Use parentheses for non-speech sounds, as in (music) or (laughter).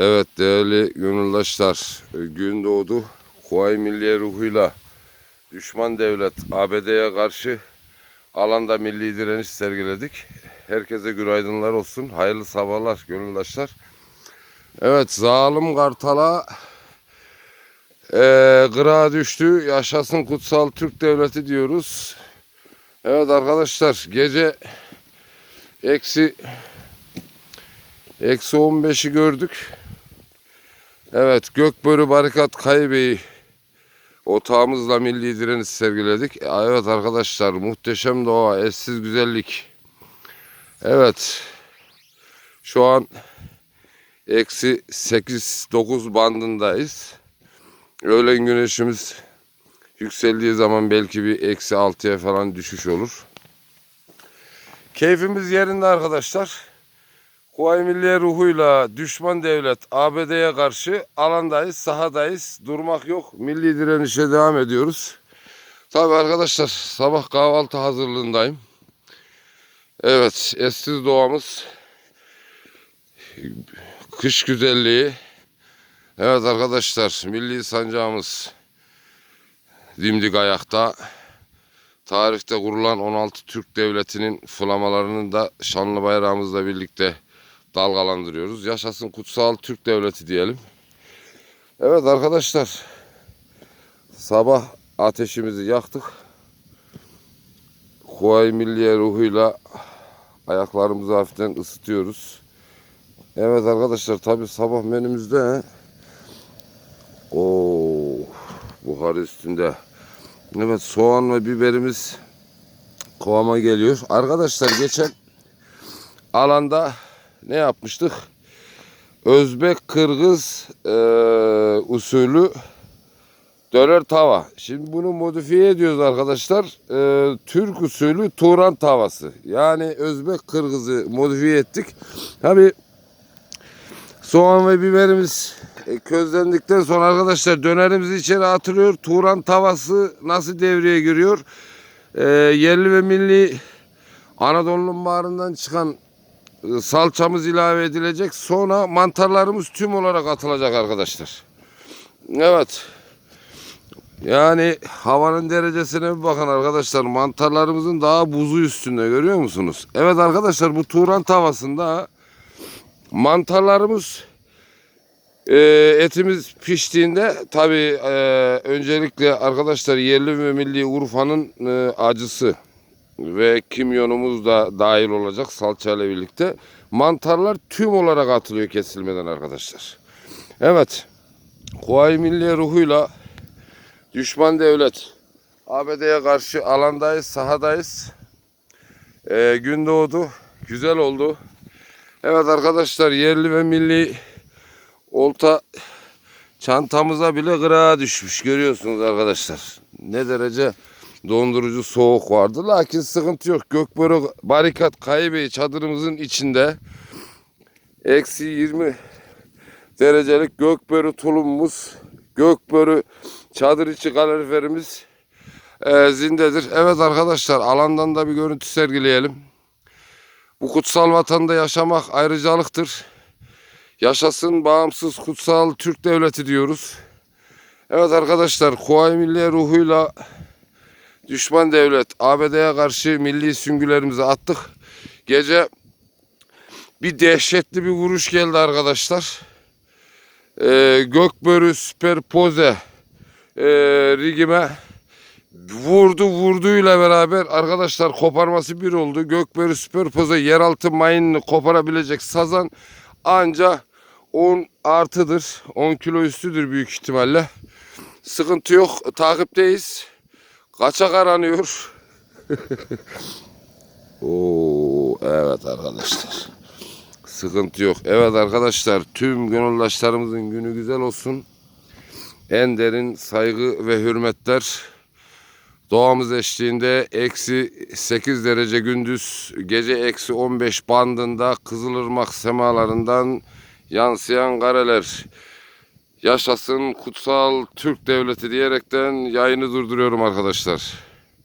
Evet değerli gönüldaşlar, e, gün doğdu. Kuvayi Milliye ruhuyla düşman devlet ABD'ye karşı alanda milli direniş sergiledik. Herkese günaydınlar olsun. Hayırlı sabahlar gönüldaşlar. Evet zalim Kartal'a e, gıra düştü. Yaşasın kutsal Türk devleti diyoruz. Evet arkadaşlar gece eksi eksi 15'i gördük. Evet Gökbörü Barikat Kaybeyi otağımızla milli direniş sergiledik. Evet arkadaşlar muhteşem doğa, eşsiz güzellik. Evet şu an eksi 8-9 bandındayız. Öğlen güneşimiz yükseldiği zaman belki bir eksi 6'ya falan düşüş olur. Keyfimiz yerinde arkadaşlar. Kuvayi Milliye ruhuyla düşman devlet ABD'ye karşı alandayız, sahadayız. Durmak yok. Milli direnişe devam ediyoruz. Tabi arkadaşlar sabah kahvaltı hazırlığındayım. Evet eşsiz doğamız. Kış güzelliği. Evet arkadaşlar milli sancağımız dimdik ayakta. Tarihte kurulan 16 Türk Devleti'nin flamalarını da şanlı bayrağımızla birlikte dalgalandırıyoruz. Yaşasın kutsal Türk Devleti diyelim. Evet arkadaşlar. Sabah ateşimizi yaktık. Kuvayi Milliye ruhuyla ayaklarımızı hafiften ısıtıyoruz. Evet arkadaşlar tabi sabah menümüzde o buhar üstünde. Evet soğan ve biberimiz kovama geliyor. Arkadaşlar geçen alanda ne yapmıştık? Özbek Kırgız e, usulü döner tava. Şimdi bunu modifiye ediyoruz arkadaşlar. E, Türk usulü Turan tavası. Yani Özbek Kırgız'ı modifiye ettik. Tabi soğan ve biberimiz e, közlendikten sonra arkadaşlar dönerimizi içeri atılıyor. Turan tavası nasıl devreye giriyor? E, yerli ve milli Anadolu'nun bağrından çıkan salçamız ilave edilecek. Sonra mantarlarımız tüm olarak atılacak arkadaşlar. Evet. Yani havanın derecesine bir bakın arkadaşlar. Mantarlarımızın daha buzu üstünde görüyor musunuz? Evet arkadaşlar bu Turan tavasında mantarlarımız e, etimiz piştiğinde tabi e, öncelikle arkadaşlar yerli ve milli Urfa'nın e, acısı ve kimyonumuz da dahil olacak salça ile birlikte. Mantarlar tüm olarak atılıyor kesilmeden arkadaşlar. Evet. Kuvayi Milliye ruhuyla düşman devlet ABD'ye karşı alandayız, sahadayız. Ee, gün doğdu. Güzel oldu. Evet arkadaşlar yerli ve milli olta çantamıza bile gırağa düşmüş. Görüyorsunuz arkadaşlar. Ne derece dondurucu soğuk vardı. Lakin sıkıntı yok. Gökbörü barikat Kayıbey çadırımızın içinde eksi 20 derecelik gökbörü tulumumuz, gökbörü çadır içi kaloriferimiz e, zindedir. Evet arkadaşlar alandan da bir görüntü sergileyelim. Bu kutsal vatanda yaşamak ayrıcalıktır. Yaşasın bağımsız kutsal Türk devleti diyoruz. Evet arkadaşlar Kuvayi Milliye ruhuyla düşman devlet ABD'ye karşı milli süngülerimizi attık. Gece bir dehşetli bir vuruş geldi arkadaşlar. Ee, Gökbörü süperpoze e, rigime vurdu vurduğuyla beraber arkadaşlar koparması bir oldu. Gökbörü süperpoze yeraltı mayınını koparabilecek sazan anca 10 artıdır. 10 kilo üstüdür büyük ihtimalle. Sıkıntı yok. Takipteyiz. Kaça karanıyor? (laughs) Oo, evet arkadaşlar. Sıkıntı yok. Evet arkadaşlar tüm gönüldaşlarımızın günü güzel olsun. En derin saygı ve hürmetler. Doğamız eşliğinde eksi 8 derece gündüz, gece eksi 15 bandında Kızılırmak semalarından yansıyan kareler. Yaşasın kutsal Türk devleti diyerekten yayını durduruyorum arkadaşlar.